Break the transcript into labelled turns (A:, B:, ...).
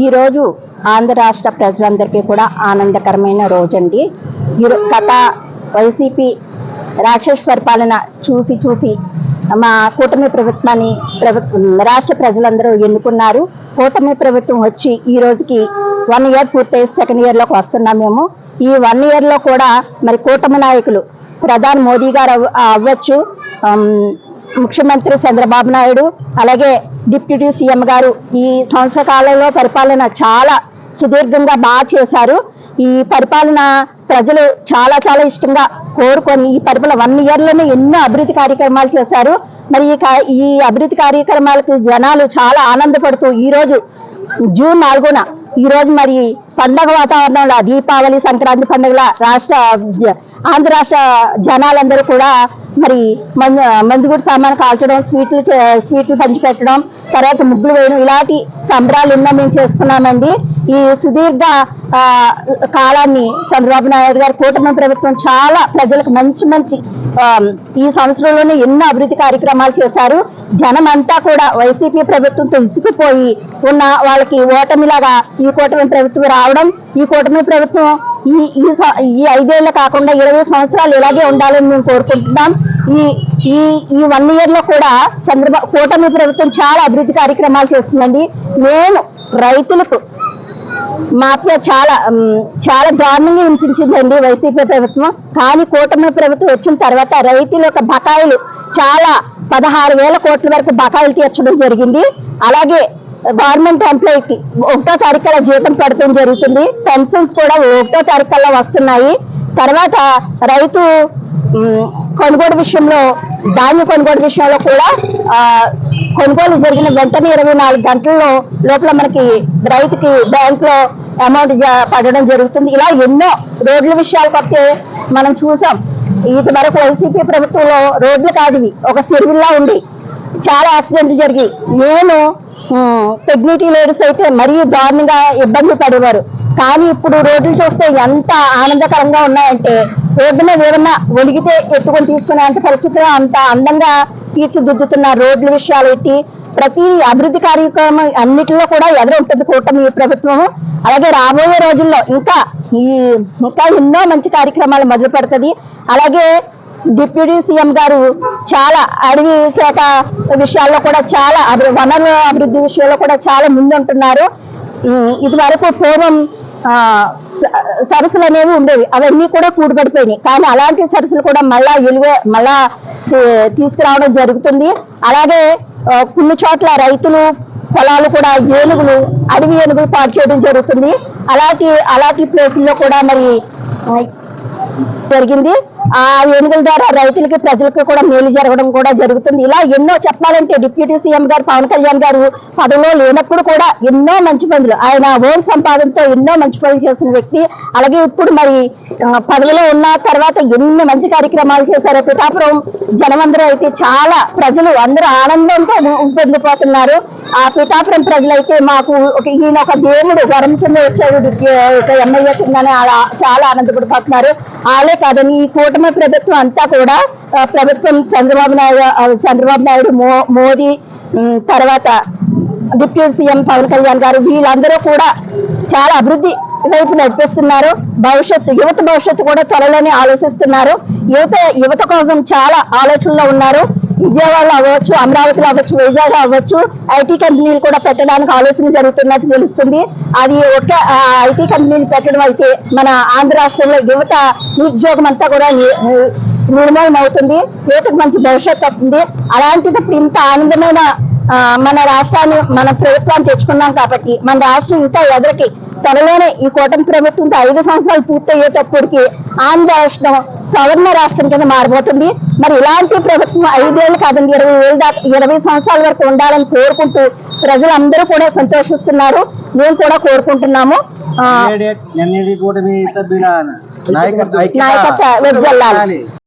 A: ఈరోజు ఆంధ్ర రాష్ట్ర ప్రజలందరికీ కూడా ఆనందకరమైన రోజండి. గత వైసీపీ రాక్షస్ పరిపాలన చూసి చూసి మా కూటమి ప్రభుత్వాన్ని రాష్ట్ర ప్రజలందరూ ఎన్నుకున్నారు. కూటమి ప్రభుత్వం వచ్చి ఈ రోజుకి వన్ ఇయర్ పూర్తయి సెకండ్ ఇయర్లోకి వస్తున్నాం మేము. ఈ వన్ ఇయర్లో కూడా మరి కూటమి నాయకులు ప్రధాని మోదీ గారు అవ్వచ్చు ముఖ్యమంత్రి చంద్రబాబు నాయుడు అలాగే డిప్యూటీ సీఎం గారు ఈ సంవత్సర కాలంలో పరిపాలన చాలా సుదీర్ఘంగా బాగా చేశారు. ఈ పరిపాలన ప్రజలు చాలా చాలా ఇష్టంగా కోరుకొని ఈ పరిపాలన వన్ ఇయర్లోనే ఎన్నో అభివృద్ధి కార్యక్రమాలు చేశారు. మరి ఈ అభివృద్ధి కార్యక్రమాలకు జనాలు చాలా ఆనందపడుతూ ఈ రోజు జూన్ నాలుగున ఈ రోజు మరి పండగ వాతావరణంలో దీపావళి సంక్రాంతి పండుగల రాష్ట్ర ఆంధ్ర రాష్ట్ర జనాలందరూ కూడా మరి మందు మందు కూడా సామాను కాల్చడం స్వీట్లు స్వీట్లు పంచిపెట్టడం తర్వాత ముగ్గులు వేయడం ఇలాంటి సంబరాలు ఎన్నో మేము చేసుకున్నామండి. ఈ సుదీర్ఘ ఆ, కాలాన్ని చంద్రబాబు నాయుడు గారు కూటమి ప్రభుత్వం చాలా ప్రజలకు మంచి మంచి ఈ సంవత్సరంలోనే ఎన్నో అభివృద్ధి కార్యక్రమాలు చేశారు. జనం అంతా కూడా వైసీపీ ప్రభుత్వంతో ఇసుకుపోయి ఉన్న వాళ్ళకి ఓటమిలాగా ఈ కూటమి ప్రభుత్వం రావడం ఈ కూటమి ప్రభుత్వం ఈ ఈ ఐదేళ్ళు కాకుండా ఇరవై సంవత్సరాలు ఇలాగే ఉండాలని మేము కోరుకుంటున్నాం. ఈ ఈ ఈ వన్ ఇయర్లో కూడా చంద్రబాబు కూటమి ప్రభుత్వం చాలా అభివృద్ధి కార్యక్రమాలు చేస్తుందండి. నేను రైతులకు మాఫియా చాలా చాలా దారుణంగా హింసించిందండి వైసీపీ ప్రభుత్వం. కానీ కూటమి ప్రభుత్వం వచ్చిన తర్వాత రైతుల యొక్క బకాయిలు చాలా పదహారు వేల కోట్ల వరకు బకాయిలు తీర్చడం జరిగింది. అలాగే గవర్నమెంట్ ఎంప్లాయీకి ఒకటో తారీఖుల జీతం పడటం జరుగుతుంది. పెన్షన్స్ కూడా ఒకటో తారీఖుల్లో వస్తున్నాయి. తర్వాత రైతు కొనుగోలు విషయంలో ధాన్య కొనుగోలు విషయంలో కూడా కొనుగోలు జరిగిన వెంటనే ఇరవై నాలుగు గంటల్లో లోపల మనకి రైతుకి బ్యాంక్లో అమౌంట్ పడడం జరుగుతుంది. ఇలా ఎన్నో రోడ్ల విషయాలకు వస్తే మనం చూసాం. ఇది వరకు వైసీపీ ప్రభుత్వంలో రోడ్లు కాదు ఒక చెరువుల్లా ఉండి చాలా యాక్సిడెంట్లు జరిగి నేను ప్రెగ్నెంటీ లేడీస్ అయితే మరీ దారుణంగా ఇబ్బంది పడేవారు. కానీ ఇప్పుడు రోడ్లు చూస్తే ఎంత ఆనందకరంగా ఉన్నాయంటే రోడ్డు మీద ఏమన్నా ఒలిగితే ఎత్తుకొని తీసుకునే అంత పరిస్థితిలో అంత అందంగా తీర్చిదిద్దుతున్న రోడ్ల విషయాలు ఏంటి? ప్రతి అభివృద్ధి కార్యక్రమం అన్నిటిలో కూడా ఎదురుంటుంది కూటమి ప్రభుత్వం. అలాగే రాబోయే రోజుల్లో ఇంకా ఈ ఇంకా ఎన్నో మంచి కార్యక్రమాలు మొదలు పెడుతుంది. అలాగే డిప్యూటీ సీఎం గారు చాలా అడవి శాఖ విషయాల్లో కూడా చాలా వనరుల అభివృద్ధి విషయంలో కూడా చాలా ముందుంటున్నారు. ఇది వరకు పూర్వం సరస్సులు అనేవి ఉండేవి. అవన్నీ కూడా కూడిపడిపోయినాయి. కానీ అలాంటి సరస్సులు కూడా మళ్ళా విలువ మళ్ళా తీసుకురావడం జరుగుతుంది. అలాగే కొన్ని చోట్ల రైతులు పొలాలు కూడా ఏనుగులు అడవి ఏనుగులు పాటు చేయడం జరుగుతుంది. అలాంటి అలాంటి ప్లేసుల్లో కూడా మరి జరిగింది. ఆ ఏనుగుల ద్వారా రైతులకి ప్రజలకు కూడా మేలు జరగడం కూడా జరుగుతుంది. ఇలా ఎన్నో చెప్పాలంటే డిప్యూటీ సీఎం గారు పవన్ కళ్యాణ్ గారు పదవిలో లేనప్పుడు కూడా ఎన్నో మంచి పనులు. ఆయన ఓన్ సంపాదనతో ఎన్నో మంచి పనులు చేసిన వ్యక్తి. అలాగే ఇప్పుడు మరి పదవిలో ఉన్న తర్వాత ఎన్ని మంచి కార్యక్రమాలు చేశారో పిఠాపురం జనమందరూ అయితే చాలా ప్రజలు అందరూ ఆనందంతో పొందిపోతున్నారు ఆ పిఠాపురం ప్రజలైతే మాకు ఈయన ఒక దేవుడు వరం కింద వచ్చాడు ఒక ఎమ్మెల్యే కిందని చాలా ఆనందపడిపోతున్నారు. వాళ్ళే కాదని ఈ కూటమి ప్రభుత్వం అంతా కూడా ప్రభుత్వం చంద్రబాబు నాయుడు చంద్రబాబు నాయుడు మోడీ తర్వాత డిప్యూటీ సీఎం పవన్ కళ్యాణ్ గారు వీళ్ళందరూ కూడా చాలా అభివృద్ధి వైపు నడిపిస్తున్నారు. భవిష్యత్తు యువత భవిష్యత్తు కూడా త్వరలోనే ఆలోచిస్తున్నారు. యువత యువత కోసం చాలా ఆలోచనలో ఉన్నారు. విజయవాడలో అవ్వచ్చు అమరావతిలో అవ్వచ్చు వైజాగ్ అవ్వచ్చు ఐటీ కంపెనీలు కూడా పెట్టడానికి ఆలోచన జరుగుతున్నట్టు తెలుస్తుంది. అది ఒక ఐటీ కంపెనీలు పెట్టడం అయితే మన ఆంధ్ర రాష్ట్రంలో యువత నిరుద్యోగం అంతా కూడా నిర్మూలన అవుతుంది. యువతకు మంచి భవిష్యత్తు అవుతుంది అలాంటిదప్పుడు ఇంత ఆనందమైన మన రాష్ట్రాన్ని మన ప్రభుత్వాన్ని తెచ్చుకున్నాం కాబట్టి మన రాష్ట్రం ఇంకా ఎదరికి త్వరలోనే ఈ కూటమి ప్రభుత్వంతో ఐదు సంవత్సరాలు పూర్తయ్యేటప్పటికి ఆంధ్ర రాష్ట్రం సవర్ణ రాష్ట్రం కింద మారబోతుంది. మరి ఇలాంటి ప్రభుత్వం ఐదేళ్ళు కాదండి ఇరవై ఏళ్ళు దాకా ఇరవై సంవత్సరాల వరకు ఉండాలని కోరుకుంటూ ప్రజలందరూ కూడా సంతోషిస్తున్నారు. మేము కూడా కోరుకుంటున్నాము.
B: నాయకత్వ.